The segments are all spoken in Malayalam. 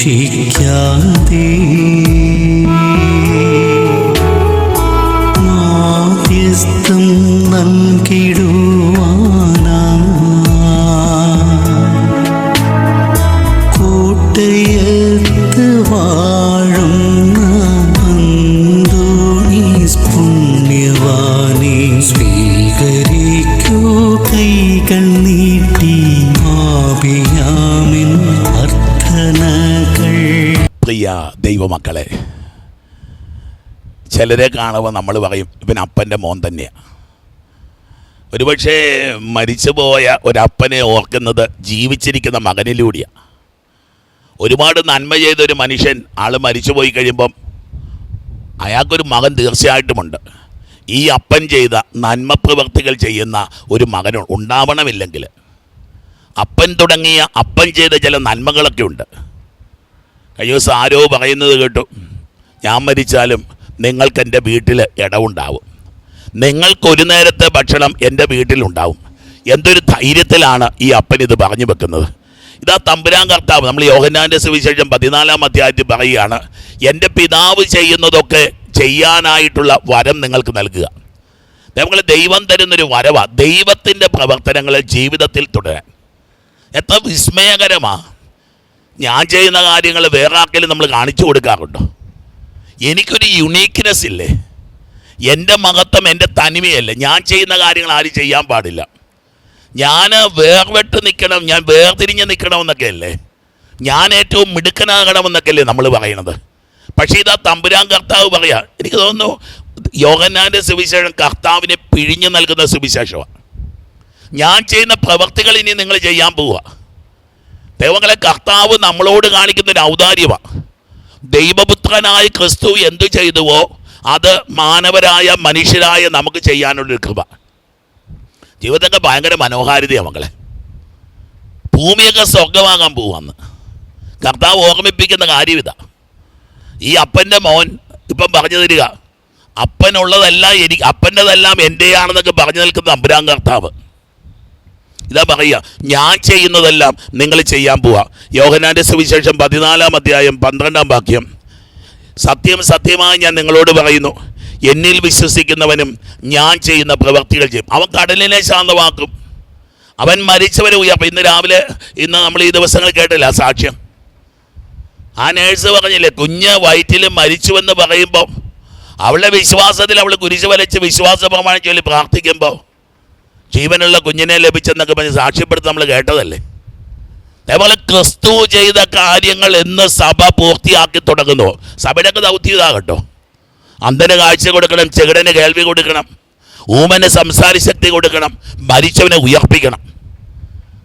ഉപേക്ഷിക്കാതെ പ്രിയ ദൈവമക്കളെ ചിലരെ കാണുമ്പോൾ നമ്മൾ പറയും ഇവൻ അപ്പന്റെ മോൻ തന്നെയാണ് ഒരുപക്ഷെ മരിച്ചുപോയ ഒരപ്പനെ ഓർക്കുന്നത് ജീവിച്ചിരിക്കുന്ന മകനിലൂടെയാണ് ഒരുപാട് നന്മ ചെയ്ത ഒരു മനുഷ്യൻ ആൾ മരിച്ചു പോയി കഴിയുമ്പം അയാൾക്കൊരു മകൻ തീർച്ചയായിട്ടുമുണ്ട്. ഈ അപ്പൻ ചെയ്ത നന്മ പ്രവർത്തികൾ ചെയ്യുന്ന ഒരു മകൻ ഉണ്ടാവണമില്ലെങ്കിൽ അപ്പൻ തുടങ്ങിയ അപ്പൻ ചെയ്ത ചില നന്മകളൊക്കെ ഉണ്ട്. ദിവസം ആരോ പറയുന്നത് കേട്ടു. ഞാൻ മരിച്ചാലും നിങ്ങൾക്ക് എന്റെ വീട്ടിൽ ഇടവുണ്ടാവും. നിങ്ങൾക്കൊരു നേരത്തെ ഭക്ഷണം എന്റെ വീട്ടിലുണ്ടാവും എന്തൊരു ധൈര്യത്തിലാണ് ഈ അപ്പൻ ഇത് പറഞ്ഞു വെക്കുന്നത്. ഇതാ തമ്പുരാൻ കർത്താവ് നമ്മൾ യോഹന്നാന്റെ സുവിശേഷം പതിനാലാം അധ്യായത്തിൽ പറയുകയാണ് എന്റെ പിതാവ് ചെയ്യുന്നതൊക്കെ ചെയ്യാനായിട്ടുള്ള വരം നിങ്ങൾക്ക് നൽകുക. നമ്മൾ ദൈവം തരുന്നൊരു വരവാണ് ദൈവത്തിന്റെ പ്രവർത്തനങ്ങളെ ജീവിതത്തിൽ തുടരാൻ. എത്ര വിസ്മയകരമാണ് ഞാൻ ചെയ്യുന്ന കാര്യങ്ങൾ വേറെ ആർക്കെങ്കിലും നമ്മൾ കാണിച്ചു കൊടുക്കാറുണ്ടോ? എനിക്കൊരു യുണീക്ക്നെസ് ഇല്ലേ? എന്റെ മഹത്വം എന്റെ തനിമയല്ലേ? ഞാൻ ചെയ്യുന്ന കാര്യങ്ങൾ ആരും ചെയ്യാൻ പാടില്ല. ഞാൻ വേർവെട്ട് നിൽക്കണം ഞാൻ വേർതിരിഞ്ഞ് നിൽക്കണമെന്നൊക്കെ അല്ലേ? ഞാൻ ഏറ്റവും മിടുക്കനാകണമെന്നൊക്കെ അല്ലേ നമ്മൾ പറയണത് പക്ഷേ ഇതാ തമ്പുരാൻ കർത്താവ് പറയാ എനിക്ക് തോന്നുന്നു യോഗനാന്റെ സുവിശേഷം കർത്താവിനെ പിഴിഞ്ഞു നൽകുന്ന സുവിശേഷമാണ്. ഞാൻ ചെയ്യുന്ന പ്രവർത്തികൾ ഇനി നിങ്ങൾ ചെയ്യാൻ പോവുക. ദൈവങ്ങളെ കർത്താവ് നമ്മളോട് കാണിക്കുന്ന ഒരു ഔദാര്യമാണ്. ദൈവപുത്രനായ ക്രിസ്തു എന്തു ചെയ്തുവോ അത് മാനവരായ മനുഷ്യരായ നമുക്ക് ചെയ്യാനുള്ളൊരു കൃപ. ജീവിതമൊക്കെ ഭയങ്കര മനോഹാരിതയാണ് മക്കളെ. ഭൂമിയൊക്കെ സ്വർഗമാകാൻ പോവാന്ന്. കർത്താവ് ഓർമ്മിപ്പിക്കുന്ന കാര്യം ഇതാ. ഈ അപ്പന്റെ മോൻ ഇപ്പം പറഞ്ഞു തരിക അപ്പനുള്ളതെല്ലാം എനിക്ക് അപ്പന്റെതെല്ലാം എന്റെയാണെന്നൊക്കെ പറഞ്ഞു നിൽക്കുന്ന അമ്പുരാൻ കർത്താവ്. ഇതാ പറയുക ഞാൻ ചെയ്യുന്നതെല്ലാം നിങ്ങൾ ചെയ്യാൻ പോവാ. യോഹനാന്റെ സുവിശേഷം പതിനാലാം അധ്യായം പന്ത്രണ്ടാം വാക്യം. സത്യം സത്യമായി ഞാൻ നിങ്ങളോട് പറയുന്നു എന്നിൽ വിശ്വസിക്കുന്നവനും ഞാൻ ചെയ്യുന്ന പ്രവൃത്തികൾ ചെയ്യും. അവൻ കടലിനെ ശാന്തമാക്കും അവൻ മരിച്ചവരെ ഉയർപ്പം ഇന്ന് രാവിലെ ഇന്ന് നമ്മൾ ഈ ദിവസങ്ങൾ കേട്ടില്ല സാക്ഷ്യം? ആ നേഴ്സ് പറഞ്ഞില്ലേ കുഞ്ഞ് വയറ്റിൽ മരിച്ചുവെന്ന് പറയുമ്പോൾ അവളുടെ വിശ്വാസത്തിൽ അവൾ കുരിശ് വലച്ച് വിശ്വാസ പ്രമാണം പ്രാർത്ഥിക്കുമ്പോൾ ജീവനുള്ള കുഞ്ഞിനെ ലഭിച്ചെന്നൊക്കെ പറഞ്ഞ് സാക്ഷ്യപ്പെടുത്തി നമ്മൾ കേട്ടതല്ലേ? അതേപോലെ ക്രിസ്തു ചെയ്ത കാര്യങ്ങൾ എന്ന് സഭ പൂർത്തിയാക്കി തുടങ്ങുന്നു. സഭയുടെയൊക്കെ ദൗത്യം ഇതാ കേട്ടോ. കാഴ്ച കൊടുക്കണം ചെകിടന് കേൾവി കൊടുക്കണം ഊമന് സംസാര ശക്തി കൊടുക്കണം മരിച്ചവനെ ഉയർപ്പിക്കണം.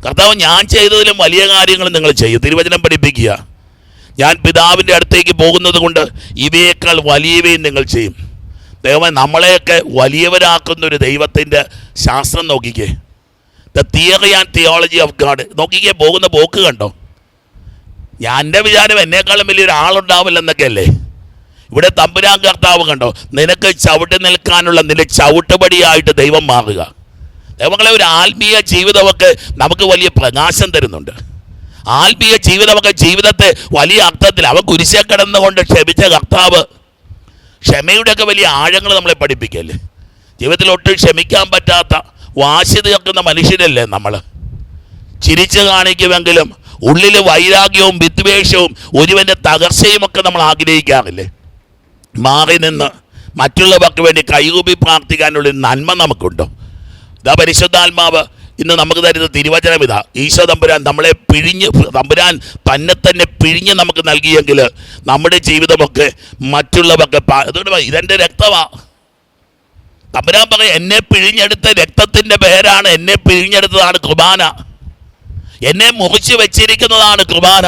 കർത്താവ് ഞാൻ ചെയ്തതിലും വലിയ കാര്യങ്ങൾ നിങ്ങൾ ചെയ്യും. തിരുവചനം പഠിപ്പിക്കുക. ഞാൻ പിതാവിന്റെ അടുത്തേക്ക് പോകുന്നത് കൊണ്ട് ഇവയേക്കാൾ വലിയവയും നിങ്ങൾ ചെയ്യും. ദൈവമേ നമ്മളെയൊക്കെ വലിയവരാക്കുന്ന ഒരു ദൈവത്തിന്റെ ശാസ്ത്രം നോക്കിക്കേ. The theory and theology of God നോക്കിക്കേ പോകുന്ന പോക്ക് കണ്ടോ? ഞാൻ എന്റെ വിചാരം എന്നേക്കാളും വലിയൊരു ആളുണ്ടാവില്ലെന്നൊക്കെ അല്ലേ ഇവിടെ തമ്പുരാൻ കർത്താവ് കണ്ടോ? നിനക്ക് ചവിട്ടി നിൽക്കാനുള്ള നിന്റെ ചവിട്ടുപടിയായിട്ട് ദൈവം മാറുക. ദൈവങ്ങളെ ഒരു ആത്മീയ ജീവിതമൊക്കെ നമുക്ക് വലിയ പ്രകാശം തരുന്നുണ്ട്. ആത്മീയ ജീവിതമൊക്കെ ജീവിതത്തെ വലിയ അർത്ഥത്തിൽ അവ കുരിശെ കിടന്നുകൊണ്ട് ക്ഷമിച്ച കർത്താവ് ക്ഷമയുടെയൊക്കെ വലിയ ആഴങ്ങൾ നമ്മളെ പഠിപ്പിക്കല്ലേ? ജീവിതത്തിൽ ഒട്ടും ക്ഷമിക്കാൻ പറ്റാത്ത വാശിത തീർക്കുന്ന മനുഷ്യരല്ലേ നമ്മൾ ചിരിച്ചു കാണിക്കുമെങ്കിലും ഉള്ളിൽ വൈരാഗ്യവും വിദ്വേഷവും ഒരുവന്റെ തകർച്ചയും ഒക്കെ നമ്മൾ ആഗ്രഹിക്കാറില്ലേ? മാറി നിന്ന് മറ്റുള്ളവർക്ക് വേണ്ടി കൈകൂപ്പി പ്രാർത്ഥിക്കാനുള്ള നന്മ നമുക്കുണ്ടോ? ഇതാ പരിശുദ്ധാത്മാവ് ഇന്ന് നമുക്ക് തരുന്ന തിരുവചനം ഇതാ. ഈശോ തമ്പുരാൻ നമ്മളെ പിഴിഞ്ഞ് തമ്പുരാൻ തന്നെ തന്നെ പിഴിഞ്ഞ് നമുക്ക് നൽകിയെങ്കിൽ നമ്മുടെ ജീവിതമൊക്കെ മറ്റുള്ളവർക്ക് അതുകൊണ്ട് ഇതെന്റെ തമ്പുരാൻ പറയും എന്നെ പിഴിഞ്ഞെടുത്ത രക്തത്തിന്റെ പേരാണ് എന്നെ പിഴിഞ്ഞെടുത്തതാണ് കുർബാന. എന്നെ മുറിച്ച് വെച്ചിരിക്കുന്നതാണ് കുർബാന.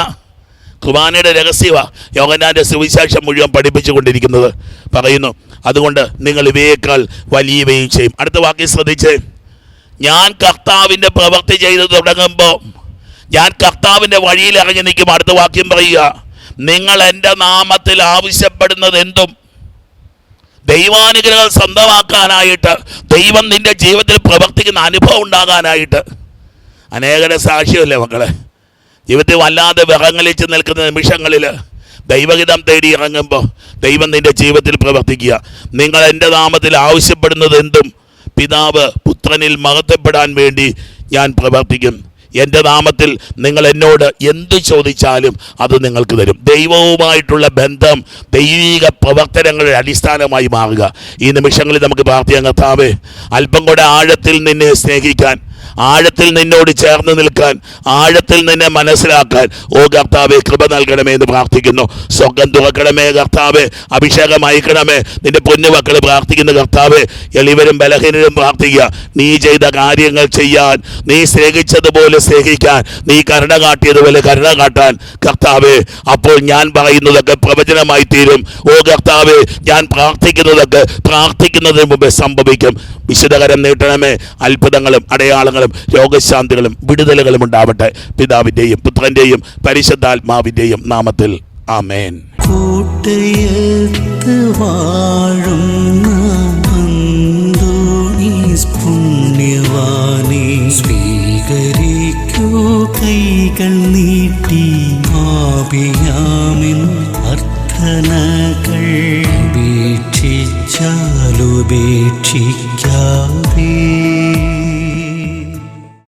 കുർബാനയുടെ രഹസ്യവ യോഗനാന്റെ സുവിശേഷം മുഴുവൻ പഠിപ്പിച്ചു കൊണ്ടിരിക്കുന്നത് പറയുന്നു അതുകൊണ്ട് നിങ്ങൾ ഇവയേക്കാൾ വലിയവയും ചെയ്യും. അടുത്ത വാക്യം ശ്രദ്ധിച്ച്. ഞാൻ കർത്താവിന്റെ പ്രവൃത്തി ചെയ്ത് തുടങ്ങുമ്പോൾ ഞാൻ കർത്താവിന്റെ വഴിയിൽ ഇറങ്ങി നിൽക്കും. അടുത്ത വാക്യം പറയുക നിങ്ങൾ എന്റെ നാമത്തിൽ ആവശ്യപ്പെടുന്നത് എന്തും ദൈവാനുഗ്രഹം സ്വന്തമാക്കാനായിട്ട് ദൈവം നിന്റെ ജീവിതത്തിൽ പ്രവർത്തിക്കുന്ന അനുഭവം ഉണ്ടാകാനായിട്ട്. അനേകരുടെ സാക്ഷ്യമല്ലേ മക്കളെ? ജീവിതത്തിൽ വല്ലാതെ വിറങ്ങലിച്ച് നിൽക്കുന്ന നിമിഷങ്ങളിൽ ദൈവഹിതം തേടി ഇറങ്ങുമ്പോൾ ദൈവം നിന്റെ ജീവിതത്തിൽ പ്രവർത്തിക്കുക. നിങ്ങൾ എന്റെ നാമത്തിൽ ആവശ്യപ്പെടുന്നത് എന്തും പിതാവ് പുത്രനിൽ മഹത്വപ്പെടാൻ വേണ്ടി ഞാൻ പ്രവർത്തിക്കും. എന്റെ നാമത്തിൽ നിങ്ങൾ എന്നോട് എന്ത് ചോദിച്ചാലും അത് നിങ്ങൾക്ക് തരും. ദൈവവുമായിട്ടുള്ള ബന്ധം ദൈവിക പ്രവർത്തനങ്ങളുടെ അടിസ്ഥാനമായി മാറുക. ഈ നിമിഷങ്ങളിൽ നമുക്ക് പ്രാർത്ഥിക്കാം കർത്താവേ അല്പം കൂടെ ആഴത്തിൽ നിന്നെ സ്നേഹിക്കാൻ ആഴത്തിൽ നിന്നോട് ചേർന്ന് നിൽക്കാൻ ആഴത്തിൽ നിന്നെ മനസ്സിലാക്കാൻ ഓ കർത്താവെ കൃപ നൽകണമേ എന്ന് പ്രാർത്ഥിക്കുന്നു. സ്വർഗം തുറക്കണമേ കർത്താവെ അഭിഷേകം അയക്കണമേ. നിന്റെ പൊന്നുമക്കൾ പ്രാർത്ഥിക്കുന്ന കർത്താവെ എളിവരും ബലഹീനരും പ്രാർത്ഥിക്കുക. നീ ചെയ്ത കാര്യങ്ങൾ ചെയ്യാൻ നീ സ്നേഹിച്ചതുപോലെ സ്നേഹിക്കാൻ നീ കരുണ കാട്ടിയതുപോലെ കരുണ കാട്ടാൻ കർത്താവെ അപ്പോൾ ഞാൻ പറയുന്നതൊക്കെ പ്രവചനമായി തീരും. ഓ കർത്താവെ ഞാൻ പ്രാർത്ഥിക്കുന്നതൊക്കെ പ്രാർത്ഥിക്കുന്നതിന് മുമ്പേ സംഭവിക്കും. വിശുദ്ധകരം നീട്ടണമേ അത്ഭുതങ്ങളും അടയാളങ്ങളും രോഗശാന്തികളും വിടുതലുകളും ഉണ്ടാവട്ടെ. പിതാവിന്റെയും പുത്രന്റെയും പരിശുദ്ധാത്മാവിന്റെയും നാമത്തിൽ. ആമേൻ. കൂട്ടയത്ത് വാഴുന്ന കൈകൾ നീട്ടി അർത്ഥനകൾ.